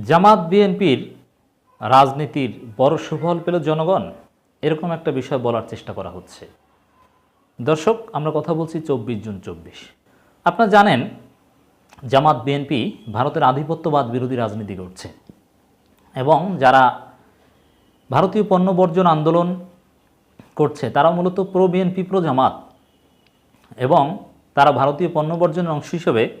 জামাত বিএনপির রাজনীতির বড় সুফল পেল জনগণ। এরকম একটা বিষয় বলার চেষ্টা করা হচ্ছে। দর্শক, আমরা কথা বলছি চব্বিশ জুন চব্বিশ। আপনারা জানেন, জামাত বিএনপি ভারতের আধিপত্যবাদ বিরোধী রাজনীতি করছে। এবং যারা ভারতীয় পণ্য বর্জন আন্দোলন করছে, তারা মূলত প্রো বিএনপি, প্রো জামাত। এবং তারা ভারতীয় পণ্য বর্জনের অংশ হিসেবে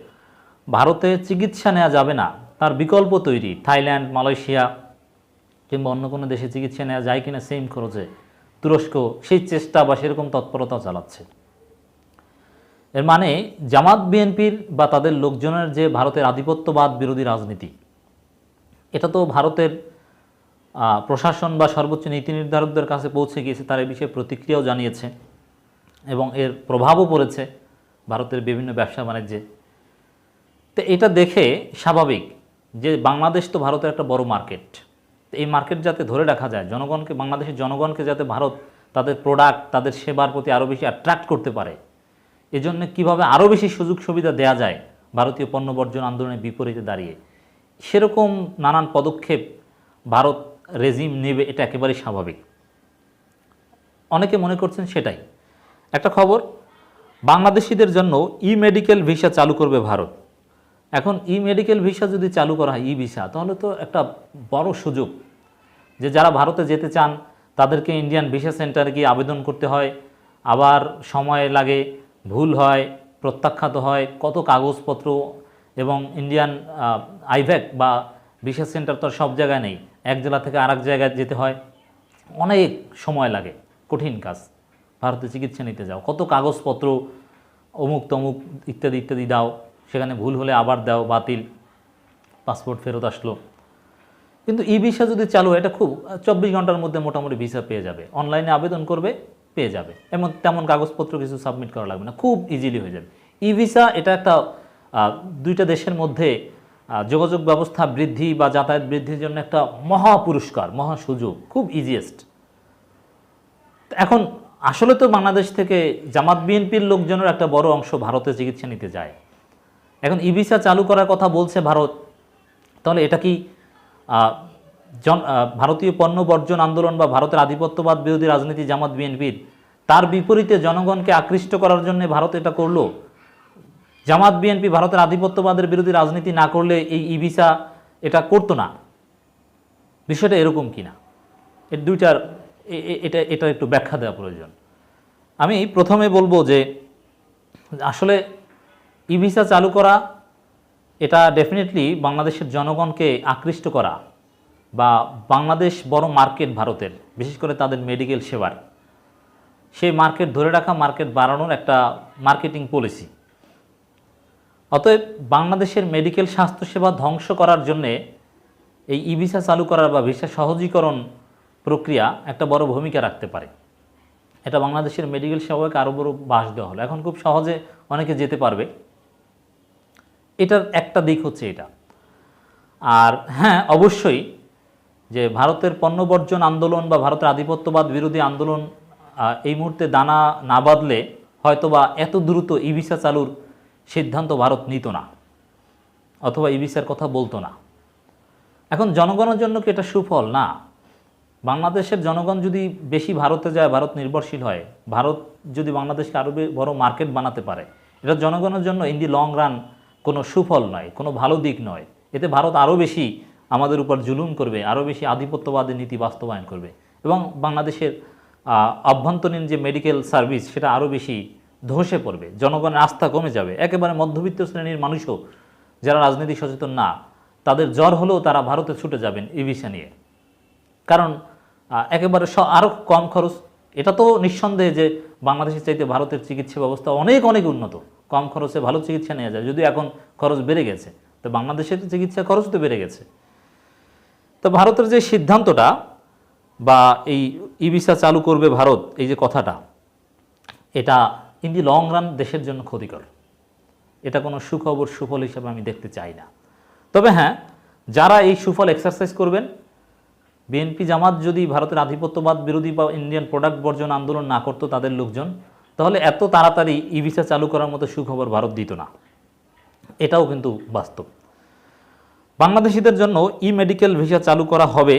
ভারতে চিকিৎসা নেওয়া যাবে না। তার বিকল্প তৈরি, থাইল্যান্ড, মালয়েশিয়া কিংবা অন্য কোনো দেশে চিকিৎসা নেওয়া যায় কিনা সেম খরচে তুরস্ক সেই চেষ্টা বা সেরকম তৎপরতা চালাচ্ছে। এর মানে জামাত বিএনপির বা তাদের লোকজনের যে ভারতের আধিপত্যবাদ বিরোধী রাজনীতি, এটা তো ভারতের প্রশাসন বা সর্বোচ্চ নীতি নির্ধারকদের কাছে পৌঁছে গিয়েছে, তার এই বিষয়ে প্রতিক্রিয়াও জানিয়েছে এবং এর প্রভাবও পড়েছে ভারতের বিভিন্ন ব্যবসা বাণিজ্যে। তো এটা দেখে স্বাভাবিক যে বাংলাদেশ তো ভারতের একটা বড় মার্কেট এই মার্কেট যাতে ধরে রাখা যায়, জনগণকে, বাংলাদেশের জনগণকে যাতে ভারত তাদের প্রোডাক্ট তাদের সেবার প্রতি আরও বেশি অ্যাট্রাক্ট করতে পারে, এজন্য কীভাবে আরও বেশি সুযোগ সুবিধা দেয়া যায় ভারতীয় পণ্য বর্জন আন্দোলনের বিপরীতে দাঁড়িয়ে, সেরকম নানান পদক্ষেপ ভারত রেজিম নেবে এটা একেবারেই স্বাভাবিক। অনেকে মনে করছেন সেটাই। একটা খবর, বাংলাদেশিদের জন্য ই মেডিকেল ভিসা চালু করবে ভারত। এখন ই মেডিকেল ভিসা যদি চালু করা হয়, ই ভিসা, তাহলে তো একটা বড় সুযোগ যে যারা ভারতে যেতে চান, তাদেরকে ইন্ডিয়ান ভিসা সেন্টারে গিয়ে আবেদন করতে হয়। আবার সময় লাগে, ভুল হয়, প্রত্যাখ্যাত হয়, কত কাগজপত্র এবং ইন্ডিয়ান আইভ্যাক বা ভিসা সেন্টার তো সব জায়গায় নেই, এক জেলা থেকে আরেক জায়গায় যেতে হয়। অনেক সময় লাগে, কঠিন কাজ। ভারতে চিকিৎসা নিতে যাও, কত কাগজপত্র, অমুক তমুক ইত্যাদি ইত্যাদি দাও। সেখানে ভুল হলে আবার দাও, বাতিল, পাসপোর্ট ফেরত আসলো। কিন্তু ই ভিসা যদি চালু হয়, এটা খুব, চব্বিশ ঘণ্টার মধ্যে মোটামুটি ভিসা পেয়ে যাবে। অনলাইনে আবেদন করবে, পেয়ে যাবে। এমন, তেমন কাগজপত্র কিছু সাবমিট করা লাগবে না, খুব ইজিলি হয়ে যাবে। ই ভিসা, এটা একটা দুইটা দেশের মধ্যে যোগাযোগ ব্যবস্থা বৃদ্ধি বা যাতায়াত বৃদ্ধির জন্য একটা মহা পুরস্কার মহা সুযোগ খুব ইজিয়েস্ট এখন আসলে তো বাংলাদেশ থেকে জামাত বিএনপির লোকজনের একটা বড় অংশ ভারতে চিকিৎসা নিতে যায়। এখন ই ভিসা চালু করার কথা বলছে ভারত, তাহলে এটা কি জন ভারতীয় পণ্য বর্জন আন্দোলন বা ভারতের আধিপত্যবাদ বিরোধী রাজনীতি জামাত বিএনপির, তার বিপরীতে জনগণকে আকৃষ্ট করার জন্য ভারত এটা করল? জামাত বিএনপি ভারতের আধিপত্যবাদের বিরোধী রাজনীতি না করলে এই ই ভিসা এটা করতো না। বিষয়টা এরকম কিনা? এর দুইটার এটা এটা একটু ব্যাখ্যা দেওয়া প্রয়োজন। আমি প্রথমে বলব যে আসলে ই ভিসা চালু করা, এটা ডেফিনেটলি বাংলাদেশের জনগণকে আকৃষ্ট করা বা বাংলাদেশ বড় মার্কেট ভারতের, বিশেষ করে তাদের মেডিকেল সেবার। সেই মার্কেট ধরে রাখা, মার্কেট বাড়ানোর একটা মার্কেটিং পলিসি অতএব বাংলাদেশের মেডিকেল স্বাস্থ্যসেবা ধ্বংস করার জন্যে এই ই ভিসা চালু করার বা ভিসা সহজীকরণ প্রক্রিয়া একটা বড় ভূমিকা রাখতে পারে। এটা বাংলাদেশের মেডিকেল সেবাকে আরও বড় বাস দেওয়া হলো। এখন খুব সহজে অনেকে যেতে পারবে। এটার একটা দিক হচ্ছে এটা। আর হ্যাঁ অবশ্যই যে ভারতের পণ্য বর্জন আন্দোলন বা ভারতের আধিপত্যবাদ বিরোধী আন্দোলন এই মুহূর্তে দানা না বাঁধলে হয়তোবা এত দ্রুত ই ভিসা চালুর সিদ্ধান্ত ভারত নিত না, অথবা ই ভিসার কথা বলতো না। এখন জনগণের জন্য কি এটা সুফল? না। বাংলাদেশের জনগণ যদি বেশি ভারতে যায়, ভারত নির্ভরশীল হয়, ভারত যদি বাংলাদেশকে আরও বড় মার্কেট বানাতে পারে, এটা জনগণের জন্য ইন দি লং রান কোনো সুফল নয় কোনো ভালো দিক নয়। এতে ভারত আরও বেশি আমাদের উপর জুলুম করবে আরও বেশি আধিপত্যবাদী নীতি বাস্তবায়ন করবে এবং বাংলাদেশের আহ, অভ্যন্তরীণ যে মেডিকেল সার্ভিস সেটা আরও বেশি ধসে পড়বে জনগণের আস্থা কমে যাবে। একেবারে মধ্যবিত্ত শ্রেণির মানুষও যারা রাজনীতি সচেতন না তাদের জ্বর হলেও তারা ভারতে ছুটে যাবেন ই ভিসা নিয়ে। কারণ একেবারে স আরও কম খরচ এটা তো নিঃসন্দেহে যে বাংলাদেশের চাইতে ভারতের চিকিৎসা ব্যবস্থা অনেক অনেক উন্নত। কম খরচে ভালো চিকিৎসা নেওয়া যায়, যদিও এখন খরচ বেড়ে গেছে। তো বাংলাদেশের চিকিৎসা খরচ তো বেড়ে গেছে। তো ভারতের যে সিদ্ধান্তটা বা এই ই ভিসা চালু করবে ভারত, এই যে কথাটা, এটা ইন দি লং রান দেশের জন্য ক্ষতিকর। এটা কোনো সুখবর, সুফল হিসেবে আমি দেখতে চাই না। তবে হ্যাঁ যারা এই সুফল এক্সারসাইজ করবেন বিএনপি জামাত যদি ভারতের আধিপত্যবাদ বিরোধী বা ইন্ডিয়ান প্রোডাক্ট বর্জন আন্দোলন না করতো তাদের লোকজন তাহলে এত তাড়াতাড়ি ই ভিসা চালু করার মতো সুখবর ভারত দিত না। এটাও কিন্তু বাস্তব। বাংলাদেশিদের জন্য ই মেডিকেল ভিসা চালু করা হবে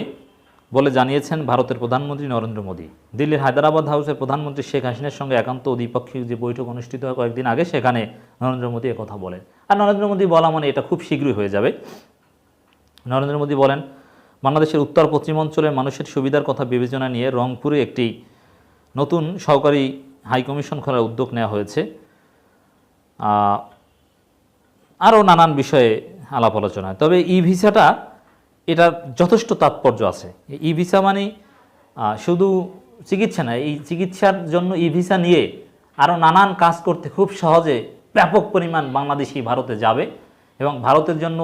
বলে জানিয়েছেন ভারতের প্রধানমন্ত্রী নরেন্দ্র মোদী। দিল্লির হায়দ্রাবাদ হাউসের প্রধানমন্ত্রী শেখ হাসিনার সঙ্গে একান্ত দ্বিপাক্ষিক যে বৈঠক অনুষ্ঠিত হয় কয়েকদিন আগে, সেখানে নরেন্দ্র মোদী কথা বলেন। আর নরেন্দ্র মোদী বলা মানে এটা খুব শীঘ্রই হয়ে যাবে। নরেন্দ্র মোদী বলেন, বাংলাদেশের উত্তর পশ্চিমাঞ্চলের মানুষের সুবিধার কথা বিবেচনা নিয়ে রংপুরে একটি নতুন সহকারী হাইকমিশন খোলার উদ্যোগ নেওয়া হয়েছে। আরও নানান বিষয়ে আলাপ আলোচনা তবে ই ভিসাটা, এটার যথেষ্ট তাৎপর্য আছে। ই ভিসা মানে শুধু চিকিৎসা না, এই চিকিৎসার জন্য ই ভিসা নিয়ে আরও নানান কাজ করতে খুব সহজে ব্যাপক পরিমাণ বাংলাদেশি ভারতে যাবে এবং ভারতের জন্য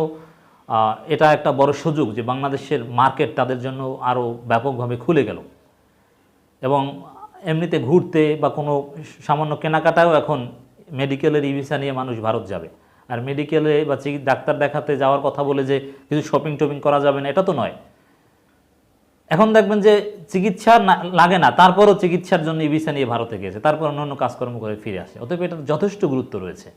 এটা একটা বড় সুযোগ যে বাংলাদেশের মার্কেট তাদের জন্য আরও ব্যাপকভাবে খুলে গেল। এবং এমনিতে ঘুরতে বা কোনো সামান্য কেনাকাটাও এখন মেডিকেলের ই ভিসা নিয়ে মানুষ ভারত যাবে। আর মেডিকেলে বা ডাক্তার দেখাতে যাওয়ার কথা বলে যে কিছু শপিং টপিং করা যাবে না, এটা তো নয়। এখন দেখবেন যে চিকিৎসা লাগে না, তারপরও চিকিৎসার জন্য ই ভিসা নিয়ে ভারতে গেছে, তারপর অন্য অন্য কাজকর্ম করে ফিরে আসে। অতএব এটার যথেষ্ট গুরুত্ব রয়েছে।